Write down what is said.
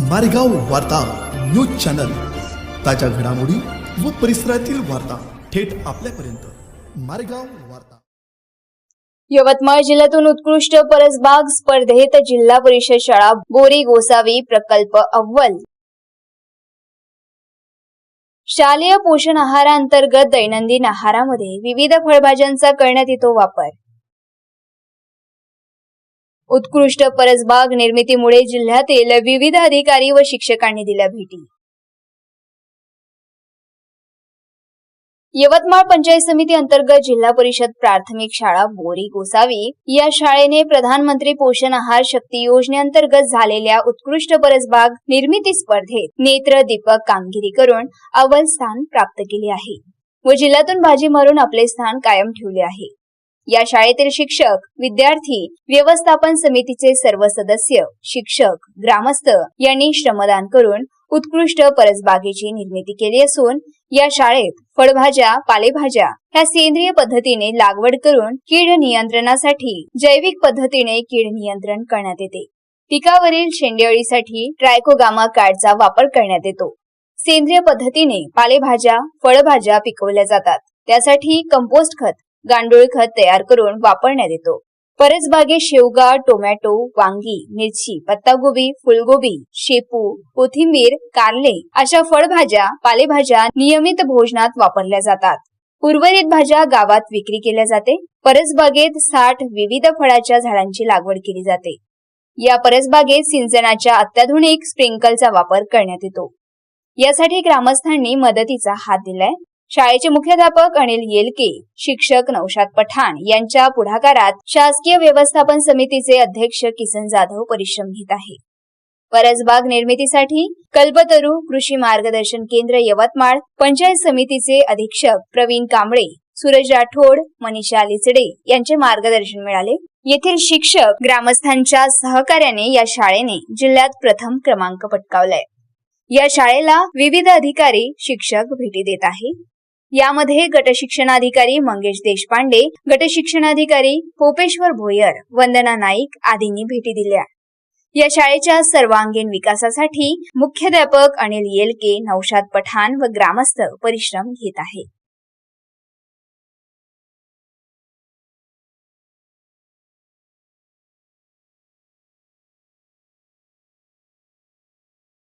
मारेगाव वार्ता news channel. ताज्या घडामोडी व परिसरातील वार्ता थेट आपल्यापर्यंत. मारेगाव वार्ता. यवतमाळ जिल्ह्यातून उत्कृष्ट परसबाग स्पर्धेत जिल्हा परिषद शाळा बोरी गोसावी प्रकल्प अव्वल. शालेय पोषण आहाराअंतर्गत दैनंदिन आहारामध्ये विविध फळभाज्यांचा करण्यात येतो वापर. उत्कृष्ट परसबाग निर्मितीमुळे जिल्ह्यातील विविध अधिकारी व शिक्षकांनी दिल्या भेटी. यवतमाळ पंचायत समिती अंतर्गत जिल्हा परिषद प्राथमिक शाळा बोरी गोसावी या शाळेने प्रधानमंत्री पोषण आहार शक्ती योजनेअंतर्गत झालेल्या उत्कृष्ट परसबाग निर्मिती स्पर्धेत नेत्र दीपक कामगिरी करून अव्वल स्थान प्राप्त केले आहे व जिल्ह्यातून भाजी मारून आपले स्थान कायम ठेवले आहे. या शाळेतील शिक्षक विद्यार्थी व्यवस्थापन समितीचे सर्व सदस्य शिक्षक ग्रामस्थ यांनी श्रमदान करून उत्कृष्ट परसबागेची निर्मिती केली असून या शाळेत फळभाज्या पालेभाज्या ह्या सेंद्रिय पद्धतीने लागवड करून कीड नियंत्रणासाठी जैविक पद्धतीने कीड नियंत्रण करण्यात येते. पिकावरील शेंडेअळीसाठी ट्रायकोगामा कार्डचा वापर करण्यात येतो. सेंद्रिय पद्धतीने पालेभाज्या फळभाज्या पिकवल्या जातात. त्यासाठी कंपोस्ट खत गांडूळ खत तयार करून वापरण्यात येतो. परसबागेत शेवगा टोमॅटो वांगी मिरची पत्तागोबी फुलगोबी शेपू कोथिंबीर कारले अशा फळभाज्या पालेभाज्या नियमित भोजनात वापरल्या जातात. उर्वरित भाज्या गावात विक्री केल्या जाते. परसबागेत साठ विविध फळाच्या झाडांची लागवड केली जाते. या परसबागेत सिंचनाच्या अत्याधुनिक स्प्रिंकलचा वापर करण्यात येतो. यासाठी ग्रामस्थांनी मदतीचा हात दिलाय. शाळेचे मुख्याध्यापक अनिल येलके शिक्षक नौशाद पठाण यांच्या पुढाकारात शासकीय व्यवस्थापन समितीचे अध्यक्ष किसन जाधव परिश्रम घेत आहे. परसबाग निर्मितीसाठी कल्पतरू कृषी मार्गदर्शन केंद्र यवतमाळ पंचायत समितीचे अधीक्षक प्रवीण कांबळे सूरज राठोड मनीषा लिचडे यांचे मार्गदर्शन मिळाले. येथील शिक्षक ग्रामस्थांच्या सहकार्याने या शाळेने जिल्ह्यात प्रथम क्रमांक पटकावलाय. या शाळेला विविध अधिकारी शिक्षक भेटी देत आहे. यामध्ये गटशिक्षणाधिकारी मंगेश देशपांडे गटशिक्षणाधिकारी पोपेश्वर भोयर वंदना नाईक आदींनी भेटी दिल्या. या शाळेच्या सर्वांगीण विकासासाठी मुख्याध्यापक अनिल येलके नौशाद पठाण व ग्रामस्थ परिश्रम घेत आहे